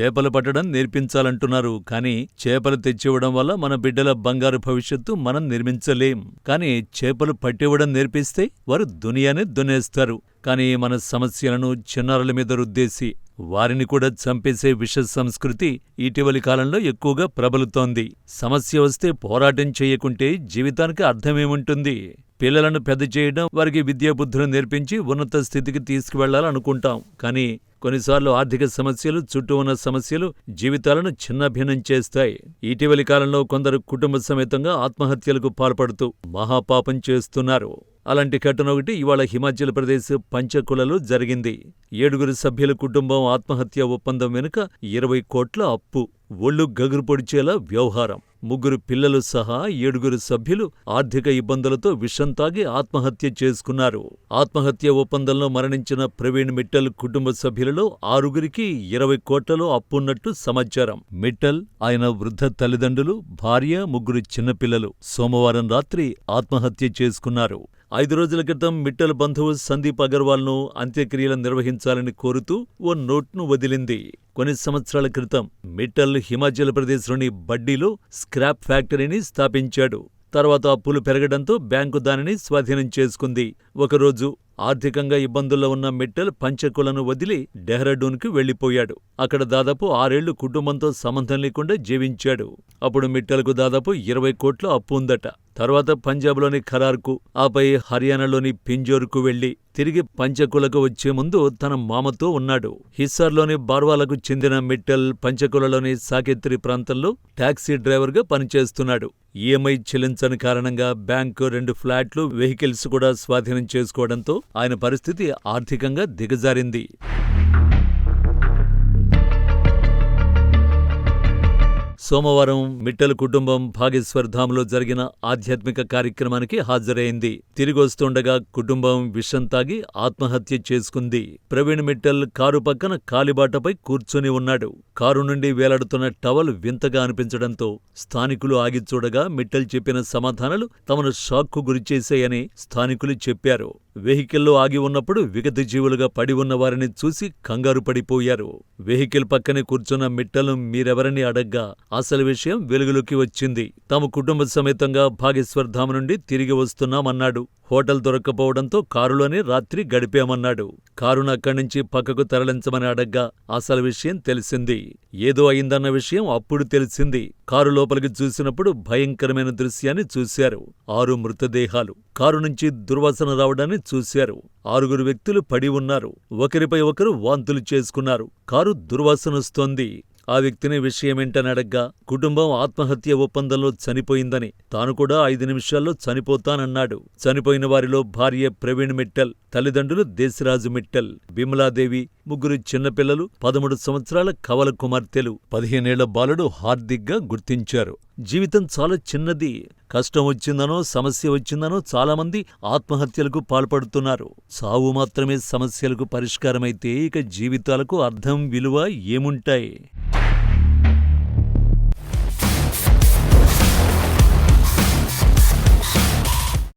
చేపలు పట్టడం నేర్పించాలంటున్నారు. కానీ చేపలు తెచ్చివ్వడం వల్ల మన బిడ్డల బంగారు భవిష్యత్తు మనం నిర్మించలేం. కానీ చేపలు పట్టివ్వడం నేర్పిస్తే వారు దునియానే దున్నేస్తారు. కానీ మన సమస్యలను చిన్నారుల మీద రుద్దేసి వారిని కూడా చంపేసే విష సంస్కృతి ఇటీవలి కాలంలో ఎక్కువగా ప్రబలుతోంది. సమస్య వస్తే పోరాటం చేయకుంటే జీవితానికి అర్థమేముంటుంది? పిల్లలను పెద్ద చేయడం వారికి విద్యాబుద్ధులు నేర్పించి ఉన్నత స్థితికి తీసుకువెళ్ళాలనుకుంటాం కానీ కొన్నిసార్లు ఆర్థిక సమస్యలు చుట్టూ ఉన్న సమస్యలు జీవితాలను చిన్నభిన్నం చేస్తాయి. ఇటీవలి కాలంలో కొందరు కుటుంబ సమేతంగా ఆత్మహత్యలకు పాల్పడుతూ మహాపాపం చేస్తున్నారు. అలాంటి ఘటన ఒకటి ఇవాళ హిమాచల్ ప్రదేశ్ పంచకులలో జరిగింది. ఏడుగురు సభ్యుల కుటుంబం ఆత్మహత్య ఒప్పందం వెనుక ఇరవై కోట్ల అప్పు ఒళ్ళు గగురు పొడిచేలా వ్యవహారం. ముగ్గురు పిల్లలు సహా ఏడుగురు సభ్యులు ఆర్థిక ఇబ్బందులతో విషం తాగి ఆత్మహత్య చేసుకున్నారు. ఆత్మహత్య ఒప్పందంలో మరణించిన ప్రవీణ్ మిట్టల్ కుటుంబ సభ్యులలో ఆరుగురికి ఇరవై కోట్లలో అప్పున్నట్టు సమాచారం. మిట్టల్ ఆయన వృద్ధ తల్లిదండ్రులు భార్య ముగ్గురు చిన్నపిల్లలు. సోమవారం రాత్రి ఆత్మహత్య చేసుకున్నారు. ఐదు రోజుల క్రితం మిట్టల్ బంధువు సందీప్ అగర్వాల్ను అంత్యక్రియలు నిర్వహించాలని కోరుతూ ఓ నోట్ను వదిలింది. కొన్ని సంవత్సరాల క్రితం మిట్టల్ హిమాచల్ ప్రదేశ్లోని బడ్డీలో స్క్రాప్ ఫ్యాక్టరీని స్థాపించాడు. తర్వాత అప్పులు పెరగడంతో బ్యాంకు దానిని స్వాధీనం చేసుకుంది. ఒకరోజు ఆర్థికంగా ఇబ్బందుల్లో ఉన్న మిట్టల్ పంచకులను వదిలి డెహ్రాడూన్కి వెళ్ళిపోయాడు అక్కడ దాదాపు ఆరేళ్ళు కుటుంబంతో సంబంధం లేకుండా జీవించాడు. అప్పుడు మిట్టల్కు దాదాపు ఇరవై కోట్ల అప్పు ఉందట. తర్వాత పంజాబ్లోని ఖరార్కు ఆపై హర్యానాలోని పింజోర్కు వెళ్ళి తిరిగి పంచకులకు వచ్చే ముందు తన మామతో ఉన్నాడు. హిస్సార్లోని బార్వాలకు చెందిన మిట్టల్ పంచకులలోని సాకెత్రి ప్రాంతంలో టాక్సీ డ్రైవర్గా పనిచేస్తున్నాడు. ఈఎంఐ చెల్లించని కారణంగా బ్యాంకు రెండు ఫ్లాట్లు వెహికల్స్ కూడా స్వాధీనం చేసుకోవడంతో ఆయన పరిస్థితి ఆర్థికంగా దిగజారింది. సోమవారం మిట్టల కుటుంబం భాగేశ్వర్ ధామ్లో జరిగిన ఆధ్యాత్మిక కార్యక్రమానికి హాజరైంది. తిరిగొస్తుండగా కుటుంబం విషం తాగి ఆత్మహత్య చేసుకుంది. ప్రవీణ్ మిట్టల్ కారు పక్కన కాలిబాటపై కూర్చొని ఉన్నాడు. కారు నుండి వేలాడుతున్న టవల్ వింతగా అనిపించడంతో స్థానికులు ఆగి చూడగా మిట్టల్ చెప్పిన సమాధానాలు తమను షాక్కు గురిచేశాయని స్థానికులు చెప్పారు. వెహికల్లో ఆగి ఉన్నప్పుడు విగత జీవులుగా పడి ఉన్న వారిని చూసి కంగారు పడిపోయారు. వెహికల్ పక్కనే కూర్చున్న మిట్టలు మీరెవరని అడగ్గా అసలు విషయం వెలుగులోకి వచ్చింది. తమ కుటుంబ సమేతంగా భాగేశ్వర్ ధామ్ నుండి తిరిగి వస్తున్నామన్నాడు. హోటల్ దొరక్కపోవడంతో కారులోనే రాత్రి గడిపామన్నాడు. కారును అక్కడి నుంచి పక్కకు తరలించమని అడగ్గా అసలు విషయం తెలిసింది. ఏదో అయిందన్న విషయం అప్పుడు తెలిసింది. కారు లోపలికి చూసినప్పుడు భయంకరమైన దృశ్యాన్ని చూశారు. ఆరు మృతదేహాలు. కారు నుంచి దుర్వాసన రావడాన్ని చూశారు. ఆరుగురు వ్యక్తులు పడి ఉన్నారు. ఒకరిపై ఒకరు వాంతులు చేసుకున్నారు. కారు దుర్వాసనొస్తోంది. ఆ వ్యక్తిని విషయమేంటని అడగ్గా కుటుంబం ఆత్మహత్య ఒప్పందంలో చనిపోయిందని తాను కూడా ఐదు నిమిషాల్లో చనిపోతానన్నాడు. చనిపోయిన వారిలో భార్య ప్రవీణ్ మిట్టల్ తల్లిదండ్రులు దేశరాజు మిట్టల్ బిమలాదేవి ముగ్గురు చిన్నపిల్లలు పదమూడు సంవత్సరాల కవల కుమార్తెలు పదిహేనేళ్ళ బాలుడు హార్దిక్గా గుర్తించారు. జీవితం చాలా చిన్నది. కష్టం వచ్చిందనో సమస్య వచ్చిందనో చాలామంది ఆత్మహత్యలకు పాల్పడుతున్నారు. సావు మాత్రమే సమస్యలకు పరిష్కారమైతే ఇక జీవితాలకు అర్థం విలువ ఏముంటాయి?